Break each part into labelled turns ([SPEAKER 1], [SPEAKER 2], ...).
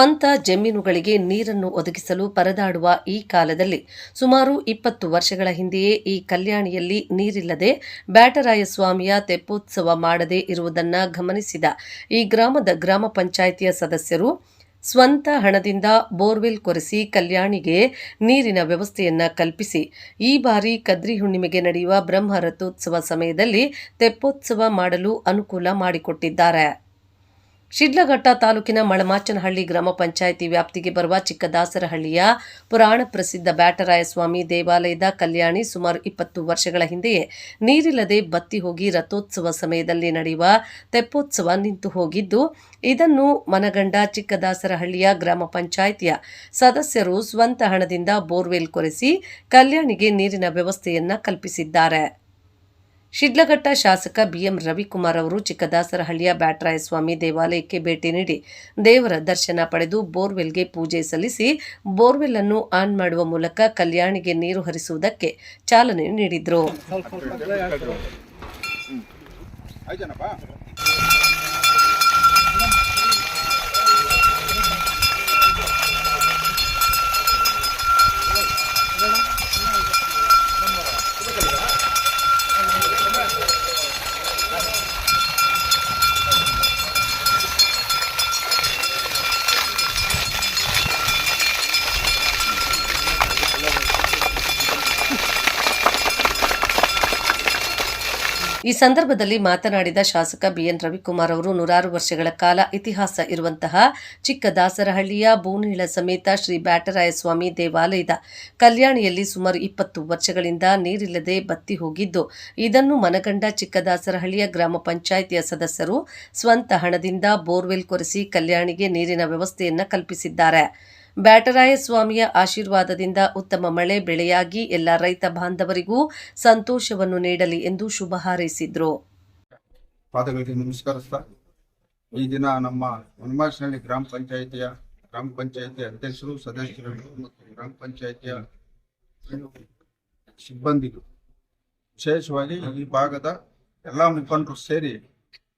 [SPEAKER 1] ಸ್ವಂತ ಜಮೀನುಗಳಿಗೆ ನೀರನ್ನು ಒದಗಿಸಲು ಪರದಾಡುವ ಈ ಕಾಲದಲ್ಲಿ ಸುಮಾರು ಇಪ್ಪತ್ತು ವರ್ಷಗಳ ಹಿಂದೆಯೇ ಈ ಕಲ್ಯಾಣಿಯಲ್ಲಿ ನೀರಿಲ್ಲದೆ ಬ್ಯಾಟರಾಯ ಸ್ವಾಮಿಯ ತೆಪ್ಪೋತ್ಸವ ಮಾಡದೇ ಇರುವುದನ್ನ ಗಮನಿಸಿದ ಈ ಗ್ರಾಮದ ಗ್ರಾಮ ಪಂಚಾಯಿತಿಯ ಸದಸ್ಯರು, ಸ್ವಂತ ಹಣದಿಂದ ಬೋರ್ವೆಲ್ ಕೊರೆಸಿ ಕಲ್ಯಾಣಿಗೆ ನೀರಿನ ವ್ಯವಸ್ಥೆಯನ್ನ ಕಲ್ಪಿಸಿ, ಈ ಬಾರಿ ಕದ್ರಿ ಹುಣ್ಣಿಮೆಗೆ ನಡೆಯುವ ಬ್ರಹ್ಮ ರಥೋತ್ಸವ ಸಮಯದಲ್ಲಿ ತೆಪ್ಪೋತ್ಸವ ಮಾಡಲು ಅನುಕೂಲ ಮಾಡಿಕೊಟ್ಟಿದ್ದಾರೆ. ಶಿಡ್ಲಘಟ್ಟ ತಾಲೂಕಿನ ಮಳಮಾಚನಹಳ್ಳಿ ಗ್ರಾಮ ಪಂಚಾಯಿತಿ ವ್ಯಾಪ್ತಿಗೆ ಬರುವ ಚಿಕ್ಕದಾಸರಹಳ್ಳಿಯ ಪುರಾಣ ಪ್ರಸಿದ್ಧ ಬ್ಯಾಟರಾಯಸ್ವಾಮಿ ದೇವಾಲಯದ ಕಲ್ಯಾಣಿ ಸುಮಾರು ಇಪ್ಪತ್ತು ವರ್ಷಗಳ ಹಿಂದೆಯೇ ನೀರಿಲ್ಲದೆ ಬತ್ತಿ ಹೋಗಿ ರಥೋತ್ಸವ ಸಮಯದಲ್ಲಿ ನಡೆಯುವ ತೆಪ್ಪೋತ್ಸವ ನಿಂತು ಹೋಗಿದ್ದು, ಇದನ್ನು ಮನಗಂಡ ಚಿಕ್ಕದಾಸರಹಳ್ಳಿಯ ಗ್ರಾಮ ಪಂಚಾಯಿತಿಯ ಸದಸ್ಯರು ಸ್ವಂತ ಹಣದಿಂದ ಬೋರ್ವೆಲ್ ಕೊರೆಸಿ ಕಲ್ಯಾಣಿಗೆ ನೀರಿನ ವ್ಯವಸ್ಥೆಯನ್ನ ಕಲ್ಪಿಸಿದ್ದಾರೆ. ಶಿಡ್ಲಘಟ್ಟ ಶಾಸಕ ಬಿಎಂ ರವಿಕುಮಾರ್ ಅವರು ಚಿಕ್ಕದಾಸರಹಳ್ಳಿಯ ಬ್ಯಾಟರಾಯಸ್ವಾಮಿ ದೇವಾಲಯಕ್ಕೆ ಭೇಟಿ ನೀಡಿ ದೇವರ ದರ್ಶನ ಪಡೆದು ಬೋರ್ವೆಲ್ಗೆ ಪೂಜೆ ಸಲ್ಲಿಸಿ ಬೋರ್ವೆಲ್ ಅನ್ನು ಆನ್ ಮಾಡುವ ಮೂಲಕ ಕಲ್ಯಾಣಿಗೆ ನೀರು ಹರಿಸುವುದಕ್ಕೆ ಚಾಲನೆ ನೀಡಿದರು. ಈ ಸಂದರ್ಭದಲ್ಲಿ ಮಾತನಾಡಿದ ಶಾಸಕ ಬಿಎನ್ ರವಿಕುಮಾರ್ ಅವರು, ನೂರಾರು ವರ್ಷಗಳ ಕಾಲ ಇತಿಹಾಸ ಇರುವಂತಹ ಚಿಕ್ಕದಾಸರಹಳ್ಳಿಯ ಬೂನಿಳ ಸಮೇತ ಶ್ರೀ ಬ್ಯಾಟರಾಯಸ್ವಾಮಿ ದೇವಾಲಯದ ಕಲ್ಯಾಣಿಯಲ್ಲಿ ಸುಮಾರು ಇಪ್ಪತ್ತು ವರ್ಷಗಳಿಂದ ನೀರಿಲ್ಲದೆ ಬತ್ತಿ ಹೋಗಿದ್ದು, ಇದನ್ನು ಮನಗಂಡ ಚಿಕ್ಕದಾಸರಹಳ್ಳಿಯ ಗ್ರಾಮ ಪಂಚಾಯಿತಿಯ ಸದಸ್ಯರು ಸ್ವಂತ ಹಣದಿಂದ ಬೋರ್ವೆಲ್ ಕೊರೆಸಿ ಕಲ್ಯಾಣಿಗೆ ನೀರಿನ ವ್ಯವಸ್ಥೆಯನ್ನು ಕಲ್ಪಿಸಿದ್ದಾರೆ. ಬ್ಯಾಟರಾಯ ಸ್ವಾಮಿಯ ಆಶೀರ್ವಾದದಿಂದ ಉತ್ತಮ ಮಳೆ ಬೆಳೆಯಾಗಿ ಎಲ್ಲ ರೈತ ಬಾಂಧವರಿಗೂ ಸಂತೋಷವನ್ನು ನೀಡಲಿ ಎಂದು ಶುಭ ಹಾರೈಸಿದ್ರು.
[SPEAKER 2] ಪಾದಗಳಿಗೆ ನಮಸ್ಕರಿಸ್ತಾ ಈ ದಿನ ನಮ್ಮ ವನಮಾಸನಹಳ್ಳಿ ಗ್ರಾಮ ಪಂಚಾಯಿತಿಯ ಗ್ರಾಮ ಪಂಚಾಯಿತಿ ಅಧ್ಯಕ್ಷರು ಸದಸ್ಯರು ಮತ್ತು ಗ್ರಾಮ ಪಂಚಾಯಿತಿಯ ಸಿಬ್ಬಂದಿಗಳು. ವಿಶೇಷವಾಗಿ ಈ ಭಾಗದ ಎಲ್ಲ ಮುಖಂಡರು ಸೇರಿ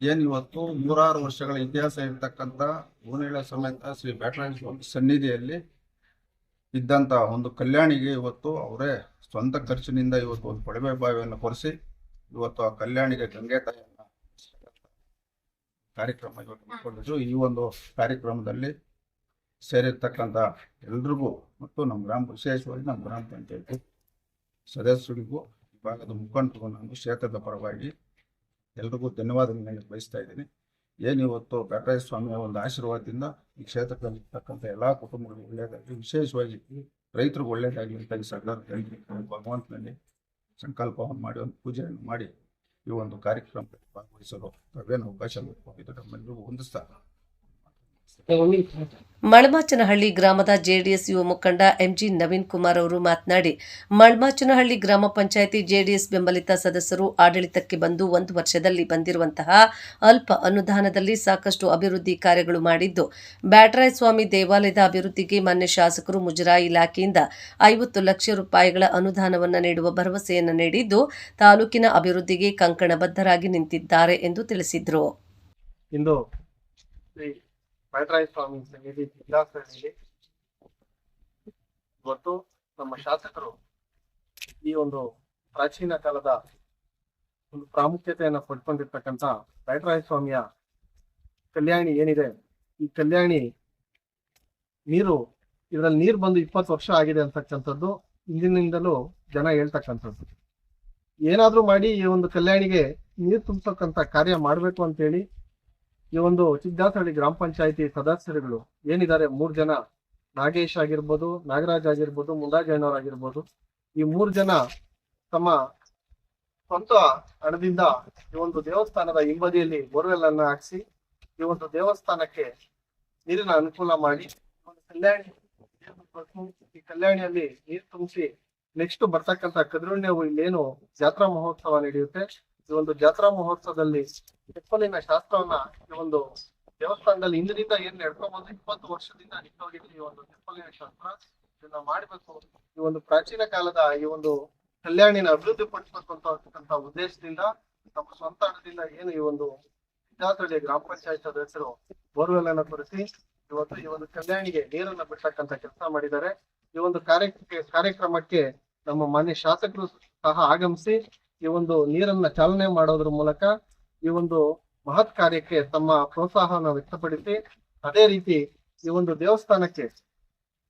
[SPEAKER 2] ಏನ್ ಇವತ್ತು ನೂರಾರು ವರ್ಷಗಳ ಇತಿಹಾಸ ಇರತಕ್ಕಂತ ಹೂನೇಳ ಸಮೇತ ಶ್ರೀ ಬ್ಯಾಟರಾಯ ಸನ್ನಿಧಿಯಲ್ಲಿ ಇದ್ದಂತ ಒಂದು ಕಲ್ಯಾಣಿಗೆ ಇವತ್ತು ಅವರೇ ಸ್ವಂತ ಖರ್ಚಿನಿಂದ ಇವತ್ತು ಒಂದು ಕೊಳವೆ ಬಾವಿಯನ್ನು ಕೊರೆಸಿ ಇವತ್ತು ಆ ಕಲ್ಯಾಣಿಗೆ ಗಂಗೆ ತಾಯಿಯನ್ನ ಕಾರ್ಯಕ್ರಮ ಇವತ್ತು ಮಾಡಿಕೊಂಡಿದ್ರು. ಈ ಒಂದು ಕಾರ್ಯಕ್ರಮದಲ್ಲಿ ಸೇರಿರ್ತಕ್ಕಂಥ ಎಲ್ರಿಗೂ ಮತ್ತು ನಮ್ಮ ಗ್ರಾಮ ವಿಶೇಷವಾಗಿ ನಮ್ಮ ಗ್ರಾಮ ಪಂಚಾಯತಿ ಸದಸ್ಯರಿಗೂ ಈ ಭಾಗದ ಮುಖಂಡರಿಗೂ ನಾನು ಕ್ಷೇತ್ರದ ಪರವಾಗಿ ಎಲ್ರಿಗೂ ಧನ್ಯವಾದಗಳನ್ನ ಬಯಸ್ತಾ ಇದ್ದೀನಿ. ಏನು ಇವತ್ತು ಬ್ಯಾಟರಾಯ ಸ್ವಾಮಿಯ ಒಂದು ಆಶೀರ್ವಾದದಿಂದ ಈ ಕ್ಷೇತ್ರದಲ್ಲಿರ್ತಕ್ಕಂಥ ಎಲ್ಲಾ ಕುಟುಂಬಗಳಿಗೂ ಒಳ್ಳೆಯದಾಗಲಿ, ವಿಶೇಷವಾಗಿ ರೈತರಿಗೆ ಒಳ್ಳೆಯದಾಗಲಿ ಅಂತ ಈ ಸರ್ಕಾರ ಭಗವಂತನಲ್ಲಿ ಸಂಕಲ್ಪವನ್ನು ಮಾಡಿ, ಒಂದು ಪೂಜೆಯನ್ನು ಮಾಡಿ ಈ ಒಂದು ಕಾರ್ಯಕ್ರಮದಲ್ಲಿ ಭಾಗವಹಿಸಲು ತಾವೇನು ಅವಕಾಶ ಕೊಟ್ಟಿದ್ದು ನಮ್ಮೆಲ್ಲರಿಗೂ ಹೊಂದಿಸ್ತಾ
[SPEAKER 1] ಮಳಮಾಚನಹಳ್ಳಿ ಗ್ರಾಮದ ಜೆಡಿಎಸ್ ಯುವ ಮುಖಂಡ ಎಂಜಿ ನವೀನ್ ಕುಮಾರ್ ಅವರು ಮಾತನಾಡಿ, ಮಳ್ಮಾಚನಹಳ್ಳಿ ಗ್ರಾಮ ಪಂಚಾಯಿತಿ ಜೆಡಿಎಸ್ ಬೆಂಬಲಿತ ಸದಸ್ಯರು ಆಡಳಿತಕ್ಕೆ ಬಂದು ಒಂದು ವರ್ಷದಲ್ಲಿ ಬಂದಿರುವಂತಹ ಅಲ್ಪ ಅನುದಾನದಲ್ಲಿ ಸಾಕಷ್ಟು ಅಭಿವೃದ್ಧಿ ಕಾರ್ಯಗಳು ಮಾಡಿದ್ದು ಬ್ಯಾಟರಾಯ ಸ್ವಾಮಿ ದೇವಾಲಯದ ಅಭಿವೃದ್ಧಿಗೆ ಮಾನ್ಯ ಶಾಸಕರು ಮುಜರಾಯಿ ಇಲಾಖೆಯಿಂದ ಐವತ್ತು ಲಕ್ಷ ರೂಪಾಯಿಗಳ ಅನುದಾನವನ್ನು ನೀಡುವ ಭರವಸೆಯನ್ನು ನೀಡಿದ್ದು, ತಾಲೂಕಿನ ಅಭಿವೃದ್ಧಿಗೆ ಕಂಕಣಬದ್ಧರಾಗಿ ನಿಂತಿದ್ದಾರೆ ಎಂದು ತಿಳಿಸಿದರು.
[SPEAKER 3] ಬ್ಯಾಟರಾಯ ಸ್ವಾಮಿ ಸನ್ನಿಧಿ ಜಿಲ್ಲಾಸನಲ್ಲಿ ಇವತ್ತು ನಮ್ಮ ಶಾಸಕರು ಈ ಒಂದು ಪ್ರಾಚೀನ ಕಾಲದ ಒಂದು ಪ್ರಾಮುಖ್ಯತೆಯನ್ನು ಪಡ್ಕೊಂಡಿರ್ತಕ್ಕಂಥ ಬ್ಯಾಟರಾಯ ಸ್ವಾಮಿಯ ಕಲ್ಯಾಣಿ ಏನಿದೆ? ಈ ಕಲ್ಯಾಣಿ ನೀರು, ಇದರಲ್ಲಿ ನೀರು ಬಂದು ಇಪ್ಪತ್ತು ವರ್ಷ ಆಗಿದೆ ಅಂತಕ್ಕಂಥದ್ದು ಇಂದಿನಿಂದಲೂ ಜನ ಹೇಳ್ತಕ್ಕಂಥದ್ದು. ಏನಾದ್ರೂ ಮಾಡಿ ಈ ಒಂದು ಕಲ್ಯಾಣಿಗೆ ನೀರು ತುಂಬತಕ್ಕಂಥ ಕಾರ್ಯ ಮಾಡಬೇಕು ಅಂತೇಳಿ ಈ ಒಂದು ಚಿದ್ದಾಸಹಳ್ಳಿ ಗ್ರಾಮ ಪಂಚಾಯತಿ ಸದಸ್ಯರುಗಳು ಏನಿದ್ದಾರೆ? ಮೂರ್ ಜನ ನಾಗೇಶ್ ಆಗಿರ್ಬೋದು, ನಾಗರಾಜ್ ಆಗಿರ್ಬೋದು ಮುಂದಾಜಯ್ಯನವರ್ ಆಗಿರ್ಬೋದು. ಈ ಮೂರ್ ಜನ ತಮ್ಮ ಸ್ವಂತ ಹಣದಿಂದ ಈ ಒಂದು ದೇವಸ್ಥಾನದ ಹಿಂಬದಿಯಲ್ಲಿ ಬೋರ್ವೆಲ್ ಅನ್ನ ಹಾಕಿಸಿ ಈ ಒಂದು ದೇವಸ್ಥಾನಕ್ಕೆ ನೀರಿನ ಅನುಕೂಲ ಮಾಡಿ ಕಲ್ಯಾಣಿ ಈ ಕಲ್ಯಾಣಿಯಲ್ಲಿ ನೀರು ತುಂಬಿಸಿ ನೆಕ್ಸ್ಟ್ ಬರ್ತಕ್ಕಂತ ಕದ್ರುಣ್ಯವು ಇಲ್ಲೇನು ಜಾತ್ರಾ ಮಹೋತ್ಸವ ನಡೆಯುತ್ತೆ. ಈ ಒಂದು ಜಾತ್ರಾ ಮಹೋತ್ಸವದಲ್ಲಿ ತೆಪ್ಪಲಿನ ಶಾಸ್ತ್ರವನ್ನ ಈ ಒಂದು ದೇವಸ್ಥಾನದಲ್ಲಿ ಇಂದಿನಿಂದ ಏನ್ ನಡ್ಕೊಬಹುದು ಇಪ್ಪತ್ತು ವರ್ಷದಿಂದ ನಿಂತೋಗಿದ್ದು ಈ ಒಂದು ತೆಪ್ಪಲಿನ ಶಾಸ್ತ್ರ. ಇದನ್ನ ಮಾಡಬೇಕು. ಈ ಒಂದು ಪ್ರಾಚೀನ ಕಾಲದ ಈ ಒಂದು ಕಲ್ಯಾಣಿನ ಅಭಿವೃದ್ಧಿ ಪಡಿಸಬೇಕು ಅಂತಕ್ಕಂತ ಉದ್ದೇಶದಿಂದ ನಮ್ಮ ಸ್ವಂತ ಹಣದಿಂದ ಏನು ಈ ಒಂದು ಸಿದ್ಧಾರ್ಥಳ್ಳಿ ಗ್ರಾಮ ಪಂಚಾಯತ್ ಸದಸ್ಯರು ಬೋರ್ವೆಲ್ ಅನ್ನ ಕೊರೆಸಿ ಇವತ್ತು ಈ ಒಂದು ಕಲ್ಯಾಣಿಗೆ ನೀರನ್ನ ಬಿಡ್ತಕ್ಕಂತ ಕೆಲಸ ಮಾಡಿದ್ದಾರೆ. ಈ ಒಂದು ಕಾರ್ಯಕ್ಕೆ ಕಾರ್ಯಕ್ರಮಕ್ಕೆ ನಮ್ಮ ಮಾನ್ಯ ಶಾಸಕರು ಸಹ ಆಗಮಿಸಿ ಈ ಒಂದು ನೀರನ್ನ ಚಾಲನೆ ಮಾಡೋದ್ರ ಮೂಲಕ ಈ ಒಂದು ಮಹತ್ ಕಾರ್ಯಕ್ಕೆ ತಮ್ಮ ಪ್ರೋತ್ಸಾಹವನ್ನು ವ್ಯಕ್ತಪಡಿಸಿ, ಅದೇ ರೀತಿ ಈ ಒಂದು ದೇವಸ್ಥಾನಕ್ಕೆ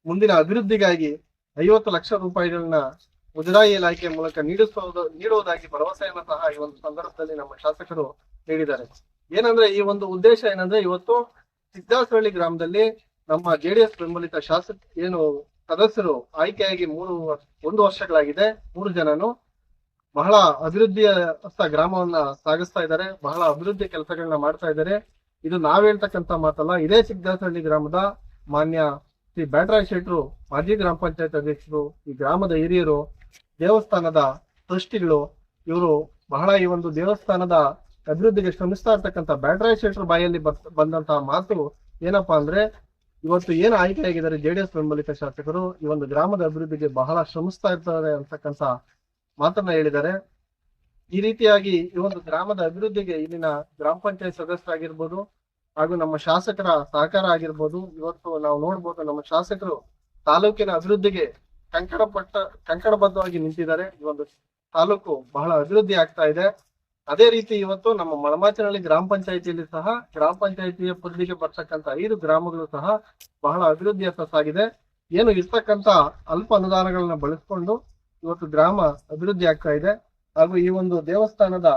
[SPEAKER 3] ಮುಂದಿನ ಅಭಿವೃದ್ಧಿಗಾಗಿ ಐವತ್ತು ಲಕ್ಷ ರೂಪಾಯಿಗಳನ್ನ ಮುಜರಾಯಿ ಇಲಾಖೆ ಮೂಲಕ ನೀಡಿಸುವುದು ನೀಡುವುದಾಗಿ ಭರವಸೆಯನ್ನು ಸಹ ಈ ಒಂದು ಸಂದರ್ಭದಲ್ಲಿ ನಮ್ಮ ಶಾಸಕರು ನೀಡಿದ್ದಾರೆ. ಏನಂದ್ರೆ ಈ ಒಂದು ಉದ್ದೇಶ ಏನಂದ್ರೆ ಇವತ್ತು ಸಿದ್ದಾಸಹಳ್ಳಿ ಗ್ರಾಮದಲ್ಲಿ ನಮ್ಮ ಜೆಡಿಎಸ್ ಬೆಂಬಲಿತ ಶಾಸಕ ಏನು ಸದಸ್ಯರು ಆಯ್ಕೆಯಾಗಿ ಮೂರು, ಒಂದು ವರ್ಷಗಳಾಗಿದೆ, ಮೂರು ಜನನು. ಬಹಳ ಅಭಿವೃದ್ಧಿಯ ಗ್ರಾಮವನ್ನ ಸಾಗಿಸ್ತಾ ಇದ್ದಾರೆ. ಬಹಳ ಅಭಿವೃದ್ಧಿ ಕೆಲಸಗಳನ್ನ ಮಾಡ್ತಾ ಇದ್ದಾರೆ. ಇದು ನಾವ್ ಹೇಳ್ತಕ್ಕಂತ ಮಾತಲ್ಲ. ಇದೇ ಚಿಕ್ಕದಾಸಹಳ್ಳಿ ಗ್ರಾಮದ ಮಾನ್ಯ ಶ್ರೀ ಬ್ಯಾಟರಾಯ್ ಶೆಟ್ರು, ಮಾಜಿ ಗ್ರಾಮ ಪಂಚಾಯತ್ ಅಧ್ಯಕ್ಷರು, ಈ ಗ್ರಾಮದ ಹಿರಿಯರು, ದೇವಸ್ಥಾನದ ಟ್ರಸ್ಟಿಗಳು, ಇವರು ಬಹಳ ಈ ಒಂದು ದೇವಸ್ಥಾನದ ಅಭಿವೃದ್ಧಿಗೆ ಶ್ರಮಿಸ್ತಾ ಇರ್ತಕ್ಕಂಥ ಬ್ಯಾಟರಾಯ್ ಶೆಟ್ರು ಬಾಯಲ್ಲಿ ಬಂದಂತ ಮಾತು ಏನಪ್ಪಾ ಅಂದ್ರೆ, ಇವತ್ತು ಏನು ಆಯ್ಕೆಯಾಗಿದ್ದಾರೆ ಜೆಡಿಎಸ್ ಬೆಂಬಲಿತ ಶಾಸಕರು, ಈ ಒಂದು ಗ್ರಾಮದ ಅಭಿವೃದ್ಧಿಗೆ ಬಹಳ ಶ್ರಮಿಸ್ತಾ ಇರ್ತಾರೆ ಅಂತಕ್ಕಂಥ ಮಾತನ್ನ ಹೇಳಿದ್ದಾರೆ. ಈ ರೀತಿಯಾಗಿ ಈ ಒಂದು ಗ್ರಾಮದ ಅಭಿವೃದ್ಧಿಗೆ ಇಲ್ಲಿನ ಗ್ರಾಮ ಪಂಚಾಯತ್ ಸದಸ್ಯರಾಗಿರ್ಬೋದು ಹಾಗೂ ನಮ್ಮ ಶಾಸಕರ ಸಹಕಾರ ಆಗಿರ್ಬೋದು, ಇವತ್ತು ನಾವು ನೋಡ್ಬೋದು ನಮ್ಮ ಶಾಸಕರು ತಾಲೂಕಿನ ಅಭಿವೃದ್ಧಿಗೆ ಕಂಕಣಪಟ್ಟ ಕಂಕಣಬದ್ಧವಾಗಿ ನಿಂತಿದ್ದಾರೆ. ಈ ಒಂದು ತಾಲೂಕು ಬಹಳ ಅಭಿವೃದ್ಧಿ ಆಗ್ತಾ ಇದೆ. ಅದೇ ರೀತಿ ಇವತ್ತು ನಮ್ಮ ಮಳಮಾಚನಹಳ್ಳಿ ಗ್ರಾಮ ಪಂಚಾಯತಿಯಲ್ಲಿ ಸಹ, ಗ್ರಾಮ ಪಂಚಾಯತಿಯ ಪರಿಧಿಗೆ ಬರ್ತಕ್ಕಂತ ಐದು ಗ್ರಾಮಗಳು ಸಹ ಬಹಳ ಅಭಿವೃದ್ಧಿಯ ಸಾಗಿದೆ. ಏನು ಇರ್ತಕ್ಕಂತ ಅಲ್ಪ ಅನುದಾನಗಳನ್ನ ಬಳಸ್ಕೊಂಡು ಇವತ್ತು ಗ್ರಾಮ ಅಭಿವೃದ್ಧಿ ಆಗ್ತಾ ಇದೆ. ಹಾಗೂ ಈ ಒಂದು ದೇವಸ್ಥಾನದ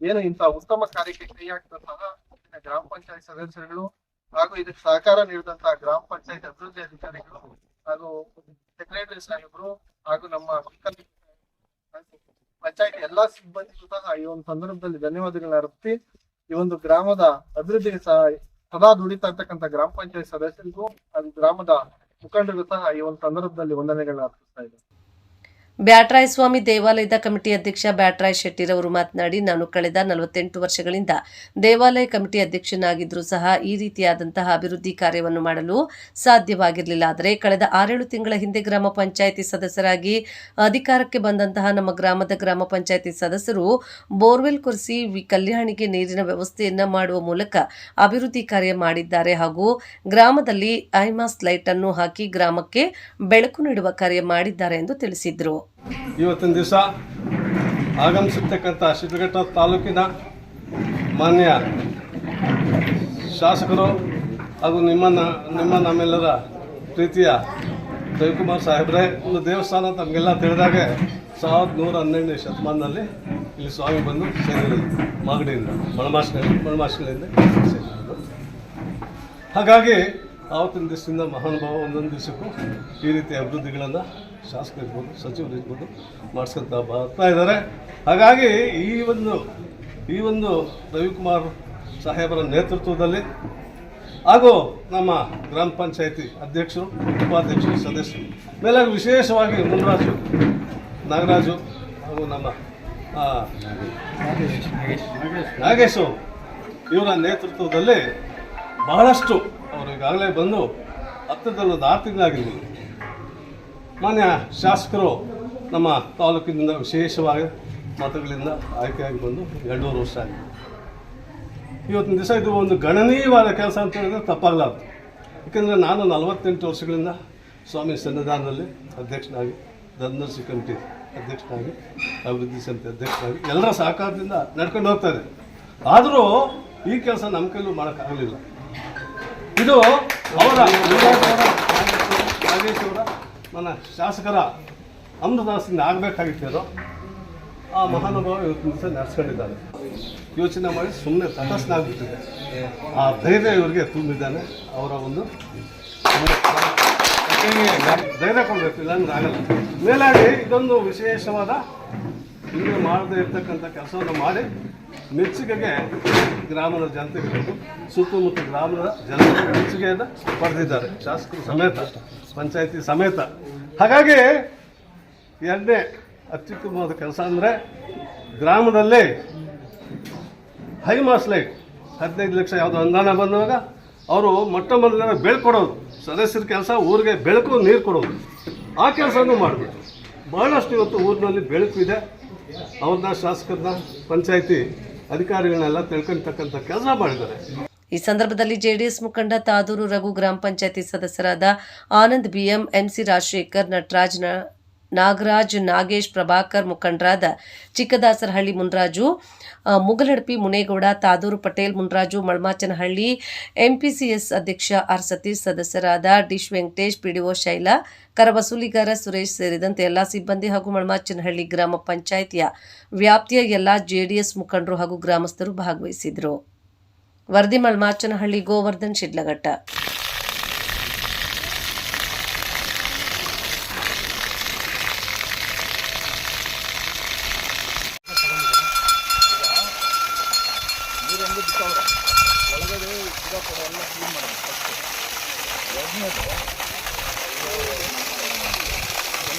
[SPEAKER 3] ಏನು ಇಂತಹ ಉತ್ತಮ ಕಾರ್ಯಕ್ಕೆ ಕೈ ಹಾಕ್ತಾ ಸಹ ಇಲ್ಲಿನ ಗ್ರಾಮ ಪಂಚಾಯತ್ ಸದಸ್ಯರುಗಳು ಹಾಗೂ ಇದಕ್ಕೆ ಸಹಕಾರ ನೀಡಿದಂತಹ ಗ್ರಾಮ ಪಂಚಾಯತ್ ಅಭಿವೃದ್ಧಿ ಅಧಿಕಾರಿಗಳು ಹಾಗೂ ಸೆಕ್ರೆಟರಿ ಸಾಹೇಬರು ಹಾಗೂ ನಮ್ಮ ಪಂಚಾಯತ್ ಎಲ್ಲಾ ಸಿಬ್ಬಂದಿಗೂ ಸಹ ಈ ಒಂದು ಸಂದರ್ಭದಲ್ಲಿ ಧನ್ಯವಾದಗಳನ್ನ ಅರ್ಪಿಸಿ, ಈ ಒಂದು ಗ್ರಾಮದ ಅಭಿವೃದ್ಧಿಗೆ ಸಹ ಸದಾ ದುಡಿತಾ ಇರ್ತಕ್ಕಂಥ ಗ್ರಾಮ ಪಂಚಾಯತ್ ಸದಸ್ಯರಿಗೂ ಹಾಗೂ ಗ್ರಾಮದ ಮುಖಂಡರಿಗೂ ಸಹ ಈ ಒಂದು ಸಂದರ್ಭದಲ್ಲಿ ವಂದನೆಗಳನ್ನ ಅರ್ಪಿಸ್ತಾ ಇದ್ದಾರೆ
[SPEAKER 1] ಬ್ಯಾಟ್ರಾಯ ಸ್ವಾಮಿ ದೇವಾಲಯದ ಕಮಿಟಿ ಅಧ್ಯಕ್ಷ ಬ್ಯಾಟ್ರಾಯ್ ಶೆಟ್ಟಿರವರು ಮಾತನಾಡಿ, ನಾನು ಕಳೆದ ನಲವತ್ತೆಂಟು ವರ್ಷಗಳಿಂದ ದೇವಾಲಯ ಕಮಿಟಿ ಅಧ್ಯಕ್ಷನಾಗಿದ್ದರೂ ಸಹ ಈ ರೀತಿಯಾದಂತಹ ಅಭಿವೃದ್ಧಿ ಕಾರ್ಯವನ್ನು ಮಾಡಲು ಸಾಧ್ಯವಾಗಿರಲಿಲ್ಲ. ಆದರೆ ಕಳೆದ ಆರೇಳು ತಿಂಗಳ ಹಿಂದೆ ಗ್ರಾಮ ಪಂಚಾಯಿತಿ ಸದಸ್ಯರಾಗಿ ಅಧಿಕಾರಕ್ಕೆ ಬಂದಂತಹ ನಮ್ಮ ಗ್ರಾಮದ ಗ್ರಾಮ ಪಂಚಾಯಿತಿ ಸದಸ್ಯರು ಬೋರ್ವೆಲ್ ಕೊರೆಸಿ ಕಲ್ಯಾಣಿಗೆ ನೀರಿನ ವ್ಯವಸ್ಥೆಯನ್ನು ಮಾಡುವ ಮೂಲಕ ಅಭಿವೃದ್ಧಿ ಕಾರ್ಯ ಮಾಡಿದ್ದಾರೆ ಹಾಗೂ ಗ್ರಾಮದಲ್ಲಿ ಐಮಾಸ್ ಲೈಟ್ ಅನ್ನು ಹಾಕಿ ಗ್ರಾಮಕ್ಕೆ ಬೆಳಕು ನೀಡುವ ಕಾರ್ಯ ಮಾಡಿದ್ದಾರೆ ಎಂದು ತಿಳಿಸಿದರು.
[SPEAKER 4] ಇವತ್ತಿನ ದಿವಸ ಆಗಮಿಸಿರ್ತಕ್ಕಂಥ ಶಿಡ್ಲಘಟ್ಟ ತಾಲೂಕಿನ ಮಾನ್ಯ ಶಾಸಕರು ಹಾಗೂ ನಿಮ್ಮನ್ನ ನಿಮ್ಮ ನಮ್ಮೆಲ್ಲರ ಪ್ರೀತಿಯ ರವಿಕುಮಾರ್ ಸಾಹೇಬ್ರೆ, ಒಂದು ದೇವಸ್ಥಾನ ತಮಗೆಲ್ಲ ತಿಳಿದಾಗೆ ಸಾವಿರದ ನೂರ ಹನ್ನೆರಡನೇ ಶತಮಾನದಲ್ಲಿ ಇಲ್ಲಿ ಸ್ವಾಮಿ ಬಂದು ಸೇರಿದರು ಮಾಗಡಿಯಿಂದ ಮಳಮಾಸ್ನಲ್ಲಿ ಮಳಮಾಸ್ಗಳಿಂದ ಸೇರಿರೋದು. ಹಾಗಾಗಿ ಆವತ್ತಿನ ದಿವಸದಿಂದ ಮಹಾನುಭಾವ ಒಂದೊಂದು ದಿವಸಕ್ಕೂ ಈ ರೀತಿ ಅಭಿವೃದ್ಧಿಗಳನ್ನು ಶಾಸಕರು ಇರ್ಬೋದು, ಸಚಿವರು ಇರ್ಬೋದು ಬರ್ತಾ ಇದ್ದಾರೆ. ಹಾಗಾಗಿ ಈ ಒಂದು ಈ ಒಂದು ರವಿಕುಮಾರ್ ಸಾಹೇಬರ ನೇತೃತ್ವದಲ್ಲಿ ಹಾಗೂ ನಮ್ಮ ಗ್ರಾಮ ಪಂಚಾಯತಿ ಅಧ್ಯಕ್ಷರು, ಉಪಾಧ್ಯಕ್ಷರು, ಸದಸ್ಯರು ಮೇಲೆ ವಿಶೇಷವಾಗಿ ಮುನ್ರಾಜು, ನಾಗರಾಜು ಹಾಗೂ ನಮ್ಮ ನಾಗೇಶು ಇವರ ನೇತೃತ್ವದಲ್ಲಿ ಬಹಳಷ್ಟು ಅವರು ಈಗಾಗಲೇ ಬಂದು ಹತ್ತಿರದಲ್ಲಿ ಒಂದು ಆರು ತಿಂಗಳಾಗಿರ್ಬೋದು ಮಾನ್ಯ ಶಾಸಕರು ನಮ್ಮ ತಾಲೂಕಿನಿಂದ ವಿಶೇಷವಾಗಿ ಮತಗಳಿಂದ ಆಯ್ಕೆಯಾಗಿ ಬಂದು ಎರಡೂವರೆ ವರ್ಷ ಆಗಿದೆ. ಇವತ್ತಿನ ದಿವಸ ಇದು ಒಂದು ಗಣನೀಯವಾದ ಕೆಲಸ ಅಂತ ಹೇಳಿದ್ರೆ ತಪ್ಪಾಗಲಾರ್ದು. ಯಾಕೆಂದರೆ ನಾನು ನಲವತ್ತೆಂಟು ವರ್ಷಗಳಿಂದ ಸ್ವಾಮಿ ಸನ್ನಿಧಾನದಲ್ಲಿ ಅಧ್ಯಕ್ಷನಾಗಿ ಧನರ್ಸಿ ಕಮಿಟಿ ಅಧ್ಯಕ್ಷನಾಗಿ, ಅಭಿವೃದ್ಧಿ ಸಮಿತಿ ಅಧ್ಯಕ್ಷನಾಗಿ ಎಲ್ಲರ ಸಹಕಾರದಿಂದ ನಡ್ಕೊಂಡು ಹೋಗ್ತಾ ಇದೆ. ಆದರೂ ಈ ಕೆಲಸ ನಮ್ಮ ಕೈಲೂ ಮಾಡೋಕ್ಕಾಗಲಿಲ್ಲ. ಇದು ಅವರ ನಾಗೇಶ್ ಅವರ ನನ್ನ ಶಾಸಕರ ಅಮೃತದಾಸದಿಂದ ಆಗಬೇಕಾಗಿತ್ತು ಆ ಮಹಾನುಭಾವ ಇವತ್ತಿನ ದಿವಸ ನಡೆಸ್ಕೊಂಡಿದ್ದಾರೆ. ಯೋಚನೆ ಮಾಡಿ ಸುಮ್ಮನೆ ತಟಸ್ಥನಾಗ್ಬಿಟ್ಟಿದೆ ಆ ಧೈರ್ಯ ಇವರಿಗೆ ತುಂಬಿದ್ದಾನೆ. ಅವರ ಒಂದು ಧೈರ್ಯ ಕೊಡಬೇಕು, ಇಲ್ಲಾಂದ್ರೆ ಆಗಲ್ಲ. ಮೇಲಾಗಿ ಇದೊಂದು ವಿಶೇಷವಾದ ಹಿಂದೆ ಮಾಡದೇ ಇರ್ತಕ್ಕಂಥ ಕೆಲಸವನ್ನು ಮಾಡಿ ಮೆಚ್ಚುಗೆಗೆ ಗ್ರಾಮದ ಜನತೆಗಳು, ಸುತ್ತಮುತ್ತ ಗ್ರಾಮದ ಜನತೆ ಮೆಚ್ಚುಗೆಯನ್ನು ಪಡೆದಿದ್ದಾರೆ. ಶಾಸಕರು ಸಮೇತ, ಪಂಚಾಯತಿ ಸಮೇತ. ಹಾಗಾಗಿ ಎರಡನೇ ಅತ್ಯುತ್ತಮವಾದ ಕೆಲಸ ಅಂದರೆ ಗ್ರಾಮದಲ್ಲಿ ಹೈಮಾಸ್ ಲೈಟ್ ಹದಿನೈದು ಲಕ್ಷ ಯಾವುದೋ ಅನುದಾನ ಬಂದಾಗ ಅವರು ಮೊಟ್ಟ ಮೊದಲನೇ ಬೆಳ್ಕೊಡೋದು ಸದಸ್ಯರ ಕೆಲಸ ಊರಿಗೆ ಬೆಳಕು, ನೀರು ಕೊಡೋದು. ಆ ಕೆಲಸನೂ ಮಾಡಬೇಕು. ಬಹಳಷ್ಟು ಇವತ್ತು ಊರಿನಲ್ಲಿ ಬೆಳಕು ಇದೆ. ಅವ್ರನ್ನ ಶಾಸಕರನ್ನ ಪಂಚಾಯತಿ ಅಧಿಕಾರಿಗಳನ್ನೆಲ್ಲ ತಿಳ್ಕೊಳ್ತಕ್ಕಂಥ ಕೆಲಸ ಮಾಡಿದ್ದಾರೆ.
[SPEAKER 1] ಈ ಸಂದರ್ಭದಲ್ಲಿ ಜೆಡಿಎಸ್ ಮುಖಂಡ ತಾದೂರು ರಘು ಗ್ರಾಮ ಪಂಚಾಯತಿ ಸದಸ್ಯರಾದ ಆನಂದ್ ಬಿಎಂ ಎಂಸಿ ರಾಜಶೇಖರ್, ನಟರಾಜ್ ನಾಗರಾಜ್, ನಾಗೇಶ್, ಪ್ರಭಾಕರ್ ಮುಖಂಡರಾದ ಚಿಕ್ಕದಾಸರಹಳ್ಳಿ ಮುನ್ರಾಜು ಮುಗಲಡ್ಪಿ ಮುನೇಗೌಡ, ತಾದೂರು ಪಟೇಲ್ ಮುನ್ರಾಜು, ಮಳ್ಮಾಚನಹಳ್ಳಿ, ಎಂಪಿಸಿಎಸ್ ಅಧ್ಯಕ್ಷ ಆರ್ ಸತೀಶ್, ಸದಸ್ಯರಾದ ಡಿಶ್ ವೆಂಕಟೇಶ್ ಪಿಡಿಒ ಶೈಲಾ ಕರವಸೂಲಿಗಾರ ಸುರೇಶ್ ಸೇರಿದಂತೆ ಎಲ್ಲ ಸಿಬ್ಬಂದಿ ಹಾಗೂ ಮಳ್ಮಾಚನಹಳ್ಳಿ ಗ್ರಾಮ ಪಂಚಾಯಿತಿಯ ವ್ಯಾಪ್ತಿಯ ಎಲ್ಲ ಜೆಡಿಎಸ್ ಮುಖಂಡರು ಹಾಗೂ ಗ್ರಾಮಸ್ಥರು ಭಾಗವಹಿಸಿದರು ವರದಿ ಮಳ್ಮಾಚನಹಳ್ಳಿ, ಗೋವರ್ಧನ್, ಶಿಡ್ಲಘಟ್ಟ.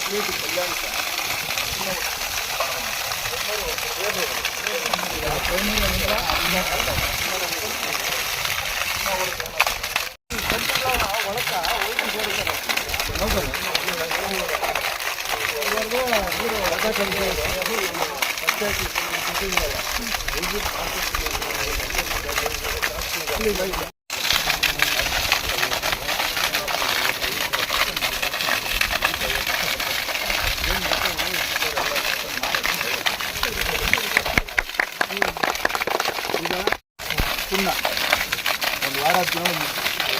[SPEAKER 5] ಒಂದು ಕಲ್ಯಾಣ ಹತ್ತು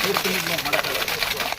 [SPEAKER 5] పూర్తి